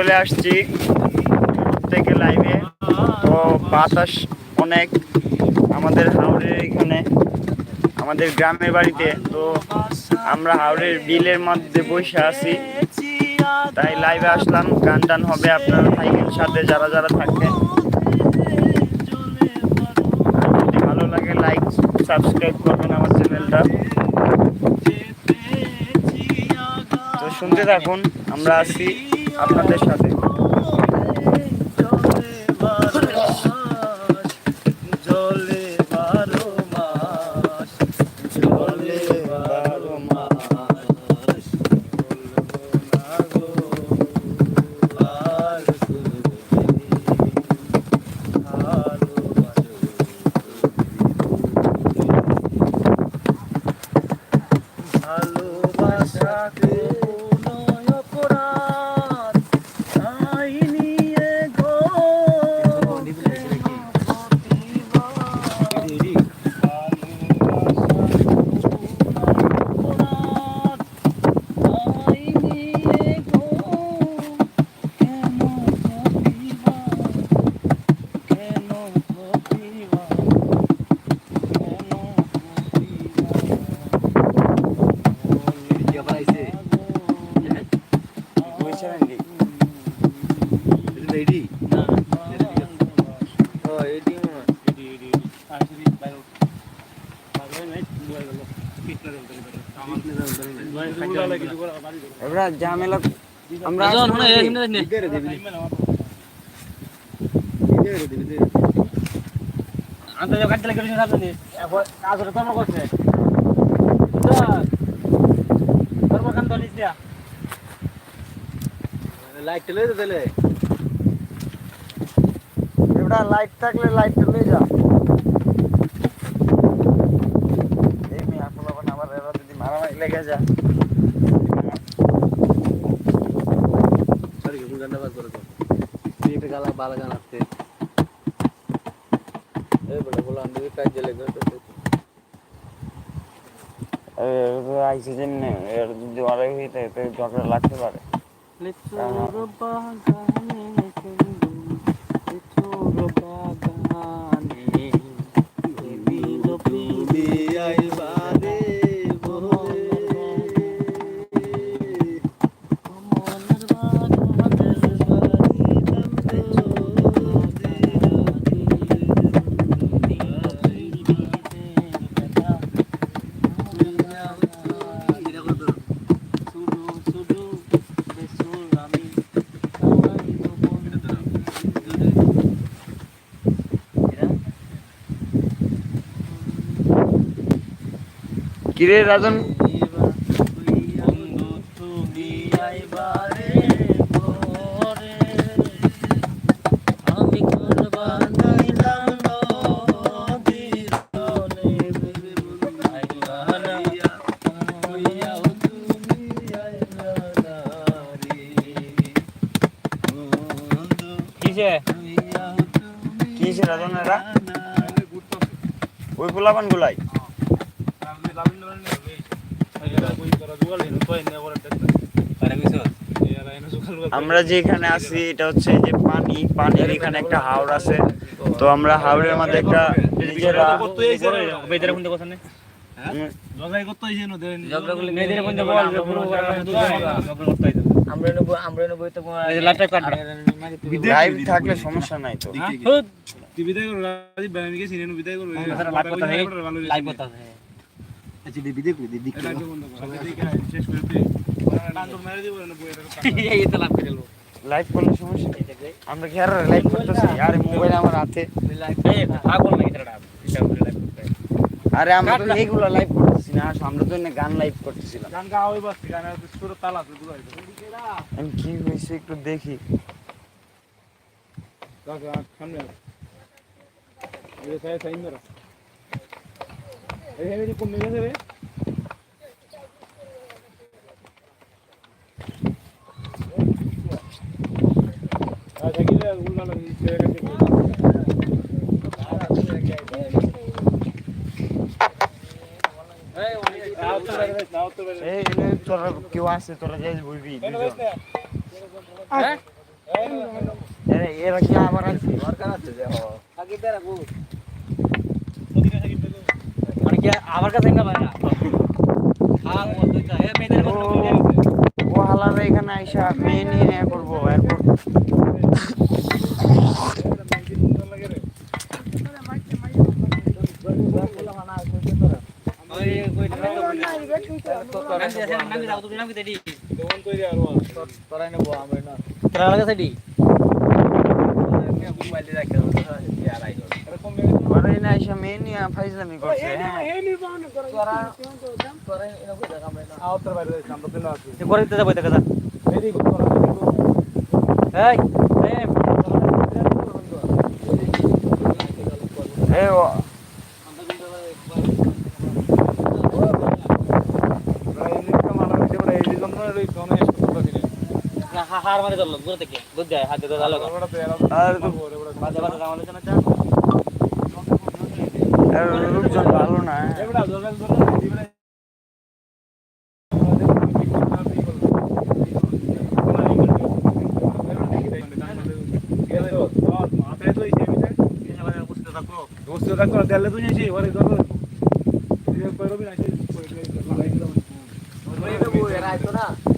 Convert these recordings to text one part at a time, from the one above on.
চলে আসছি থেকে লাইভে তো বাতাস অনেক আমাদের হাওড়ের এখানে, আমাদের গ্রামের বাড়িতে। তো আমরা হাওড়ের বিলের মধ্যে বসে আছি। তাই লাইভে আসলাম। গান টান হবে আপনার সাইকেল সাথে, যারা যারা থাকবেন যদি ভালো লাগে লাইক সাবস্ক্রাইব করবেন আমার চ্যানেলটা। তো শুনতে থাকুন, আমরা আছি আপনাদের সাথে জলে বারো মাস জলে বারো মাস আর ভালোবাসা কোনো অপরাধ তাই নিয়ে গো এবার ঝামেলা আমরা লাইট টেলে দিলে এবার লাইট থাকলে লাইট চলে যা এই মেয়ে আপন আবার এরা যদি মারামারি লেগে যায় বাজ করে দাও। তুই একটা গালা বালা গান আসছে এই বলে বলে আমি কাজ জেলে গেছে আইসি এর যদি অনেক ঝগড়া লাগতে পারে লিচুর বাগানে কুন্দু লিচুর বাগানে বিবির পিবি আইবারে বলে মনের বাগানের বাড়ি কান্দে শুধু শুধু বেসুর আমি কিরে রাজন বন্ধু তুমি আইবারে পরে আমি ঘর বানাইলাম নদীর তলে আইবারে হইয়াও তুমি আইলা না রে বন্ধু কিসে? কিসে রাজন ওই পোলাপান গুলাই। আমরা যে এখানে আছি এটা হচ্ছে যে পানি। পানির এখানে একটা হাওড় আছে। তো আমরা হাওড়ের মধ্যে একটা নিজেরা থাকলে সমস্যা নাই তো। লাইভ করলে সমস্যা নেই আমরা কি আর লাইভ করতেছি? আরে মোবাইল আমার হাতে। আরে আমরা তো এইগুলো লাইভ করতেছি না আমরা তো এনে গান লাইভ করতেছিলাম। আমি কি হয়েছে একটু দেখি। এই এনে তোরা কেউ আছে তোরা যাই বলবি। এরা কি আবার আছে দরকার আছে মানে কি আমার কাছে না ভাই হ্যাঁ মেয়েদের ও হালারা এখানে আইসা মেয়ে নিয়ে করব এরপর না তোরা লাগা সেডি মোবাইলে রাখে আর আই ওরা এনে আইসা মেয়ে নিয়ে ফাইজলামি করছে হ্যাঁ তোরা তোরাই নেব দেখা আমরা না আউটার বাইরে আমরা তো না আছি এ করে দিতে যাব দেখা যা ভেরি গুড তোরা এই এই এ ও হা হার মারে ধরলো দূর থেকে বুঝ যায় হাতে ধরে আলো আর বাজে বাজে জন্য চা আর লোকজন ভালো না হ্যাঁ। বুঝতে থাকো এরা আইতো না আর দিই আর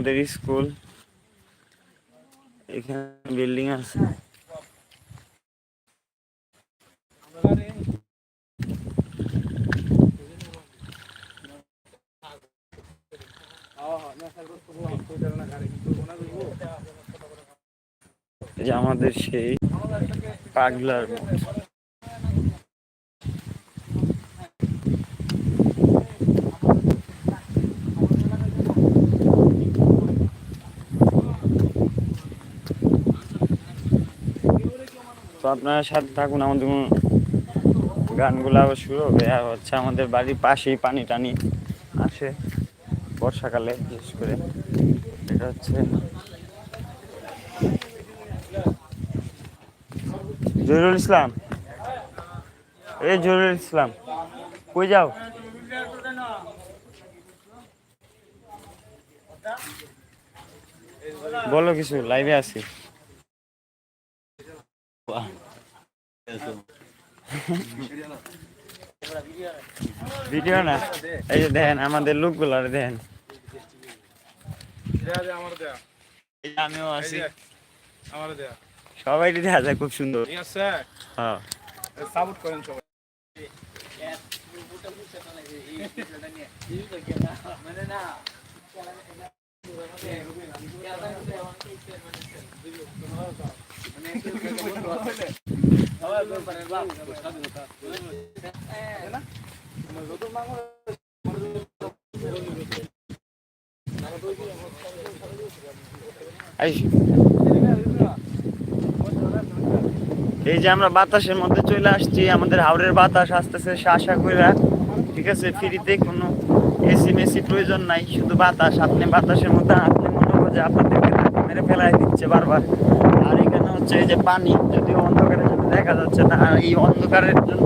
আমাদের স্কুল এখানে বিল্ডিং আছে যে আমাদের সেই পাগলার মঠ। আপনারা সাথে থাকুন, আমাদের গানগুলো আবার শুরু হবে। আর হচ্ছে আমাদের বাড়ির পাশেই পানি টানি আসে বর্ষাকালে, বিশেষ করে। এটা হচ্ছে জহিরুল ইসলাম। এই জহিরুল ইসলাম, কই যাও? বলো কিছু, লাইভে আছি। ভিডিও না? এই যে দেখেন, আমাদের লোকগুলো দেখেন। আমিও আছি। সবাই দেখা যায় খুব সুন্দর। সাপোর্ট করেন সবাই আইস। এই যে আমরা বাতাসের মধ্যে চলে আসছি, আমাদের হাওড়ের বাতাস আসতেছে আশা কইরা। ঠিক আছে, ফ্রিতে কোনো এসি মেসি প্রয়োজন নাই, শুধু বাতাস। আপনি বাতাসের মধ্যে আপনি মনে করো যে আপনাদেরকে মেরে ফেলাই দিচ্ছে বারবার। হচ্ছে এই যে পানি যদিও অন্ধকারের জন্য দেখা যাচ্ছে না, আর এই অন্ধকারের জন্য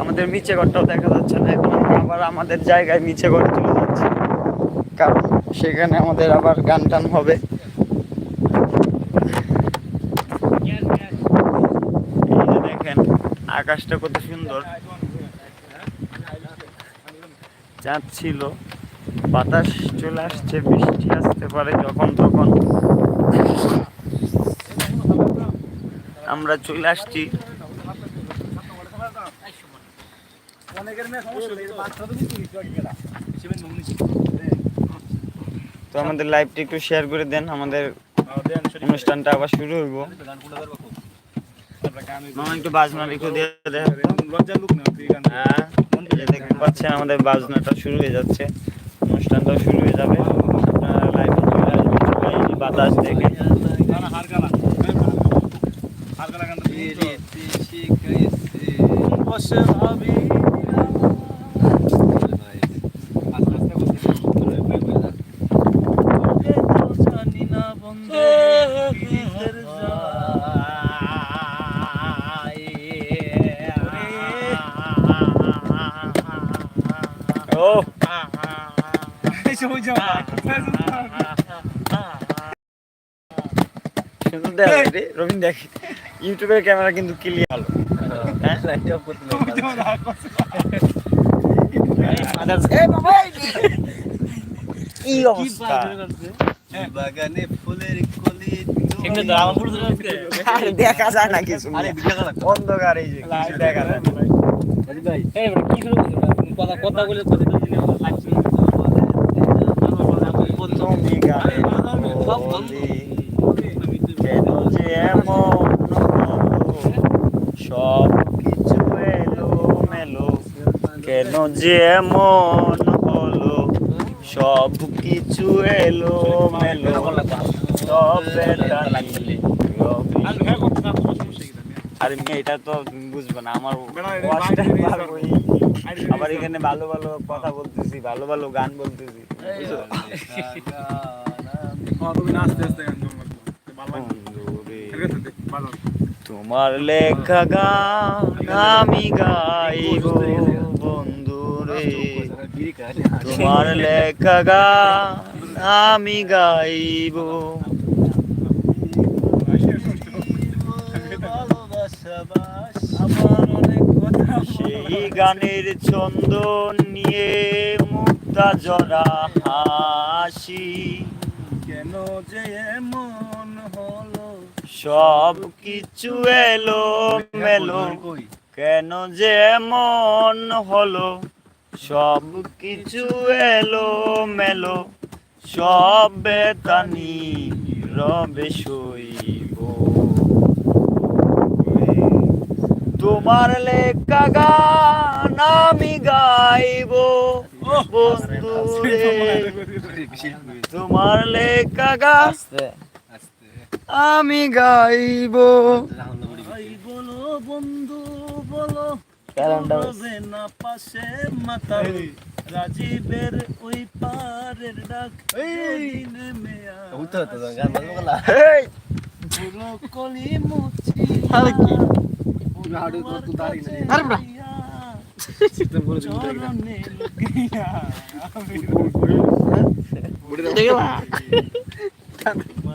আমাদের নিচে ঘরটাও দেখা যাচ্ছে না। এখন আমরা আবার আমাদের জায়গায় নিচে ঘরে চলে যাচ্ছি। কারণ সেখানে আমাদের আবার গান টান হবে। দেখেন, আকাশটা কত সুন্দর। চাঁদ ছিল, বাতাস চলে আসছে, বৃষ্টি আসতে পারে যখন তখন। আমরা চলে আসছি। তো আমাদের লাইভটা একটু শেয়ার করে দেন আমাদের অনুষ্ঠানটা আবার শুরু হইব। একটু বাজনা লিখে দিয়ে হ্যাঁ দেখতে পাচ্ছেন আমাদের বাজনাটা শুরু হয়ে যাচ্ছে। অনুষ্ঠানটাও শুরু হয়ে যাবে। আপনারা লাইভে চলে আসবেন। বাতাস দেখে গালা গান বসে ভাবি তোকে তো জানি বন্ধু পীড়িতের ও এই সময় যাও সুন্দর দেখ রে, রবিন দেখ ইউটিউবের ক্যামেরা কিন্তু ক্লিয়ার ভালো হ্যাঁ অবস্থা বাগানে ফুলের কলি এমনি তো আমার পুরো আজকে আরে দেখা যায় না কিছু। অন্ধকার এই যে দেখা যায় কথা বলে কথা তো দিনে লাইভ শুরু তুমি গানে বলি কেন যে এমন হলো সব কিছু এলো মেলো কেন যে এমন হলো? সব কিছু এলো মেলো সব আর মেয়ে এটা তো বুঝবে না আমার। আবার এখানে ভালো ভালো কথা বলতেছি ভালো ভালো গান বলতেছি। বুঝছ? তুমি নাচতে আস্তে গান ভালো তোমার লেখা গান আমি গাইব বন্ধুরে তোমার লেখা গান আমি গাইব। সেই গানের ছন্দ নিয়ে মুক্তা জরা হাসি। কেন যে এমন হলো? সব কিছু এলো মেলো কেন যে মন হলো? সব কিছু এলো মেলো সব বেতানি রবে সইব। তোমার লেখা গান আমি গাইব। তোমার লেখা গান। আমি গাইব। ভাই বলো বন্ধু বলো না পাশে মাথা রাজীবের ওই পারের ডাক পুরো কলি মুছি আরে কি? আরে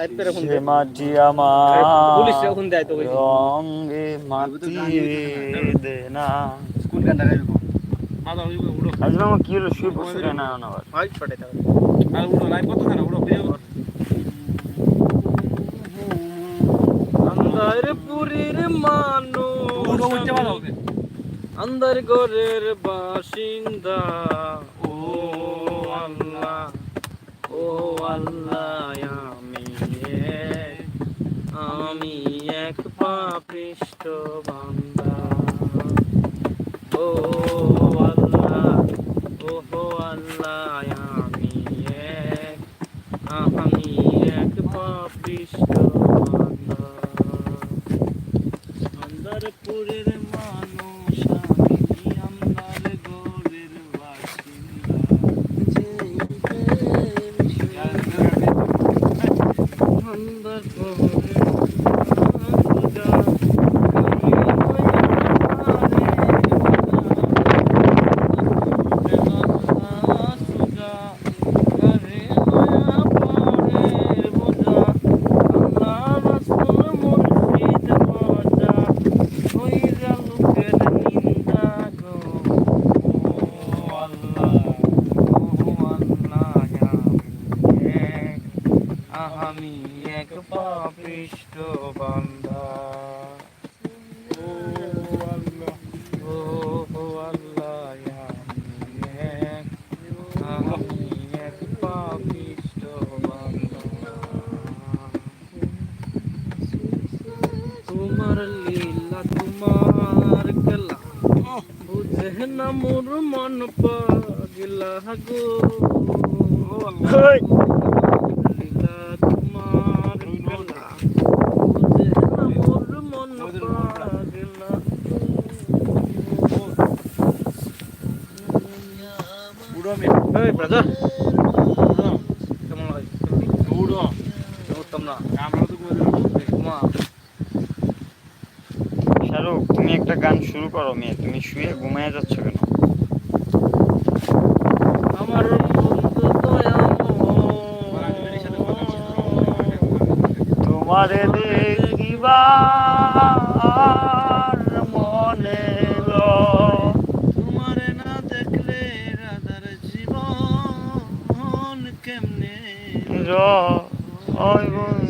সে মাটি আমার রঙে মাতিয়ে দে না। মাথা উড়ো উড়ো। আজ আমার কি হলো? শুয়ে না না আবার হোয়াইট ফটে দাও আর উড়ো লাইভ কত খানা উড়ো ভিডিও কর আন্দার পুরীর মানুষ উড়ো উঠতে ভালো হবে আন্দার ঘরের বাসিন্দা। ও আল্লাহ ও আল্লাহ আমি এক এক পাপিষ্ট বান্দা ও আল্লাহ ও আল্লাহ, আমি এক আমি এক পাপিষ্ট বান্দা আন্দারপুরের মানুষ বান্দা ও আল্লাহ ও ও আল্লাহ লীলা তোমার খেলা বুঝে না মোর মন পাগলা গো হেই! লীলা তোমার খেলা বুঝে না মোর মন পাগলা বুড়ো মেয়ে এই ব্রাদার কেমন লাগে বুড়ো উত্তম না আমরা তো শাহরুখ তুমি একটা গান শুরু করো মেয়ে তুমি শুয়ে ঘুমিয়ে যাচ্ছ কেন? আমার তোমারে 哎呦！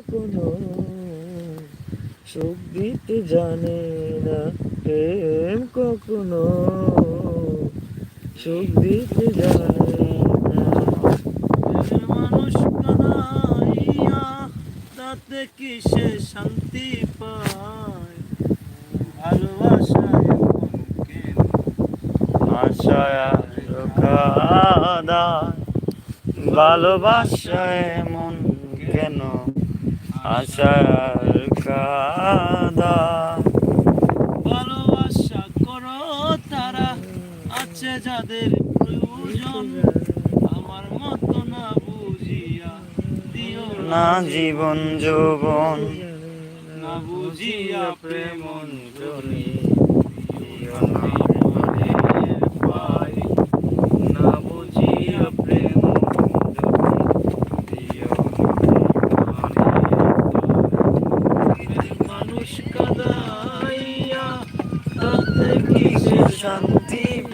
কখনো সুখ দিতে জানে না প্রেম কখনো। সুখ দিতে জানে মানুষ তাতে কি সে শান্তি পায়? ভালোবাসায় আশায় কাদা ভালোবাসায় মন কেন? আশার কাদা ভালোবাসা করো তারা আছে যাদের প্রয়োজন। আমার মতো না বুঝিয়া দিও না জীবন যৌবন না বুঝিয়া প্রেম জনি পাই না বুঝিয়া প্রেম মানুষ কাদাইয়া তাতে কিসের শান্তি পাও মন কেন আশায় কাদা ভালোবাসায় মন কেন আশায় কাদা ভালোবাসা করেছিলাম পাবো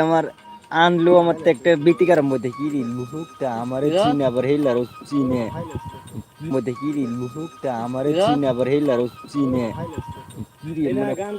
আমার আনলো আমার তো একটা বিতিকার মধ্যে কি দিল বুহুকটা আমারে চিনে আবার হেলার চিনে দিল বুহুকটা আমারে চিনে আবার হেলার চিনে কি দিল মানে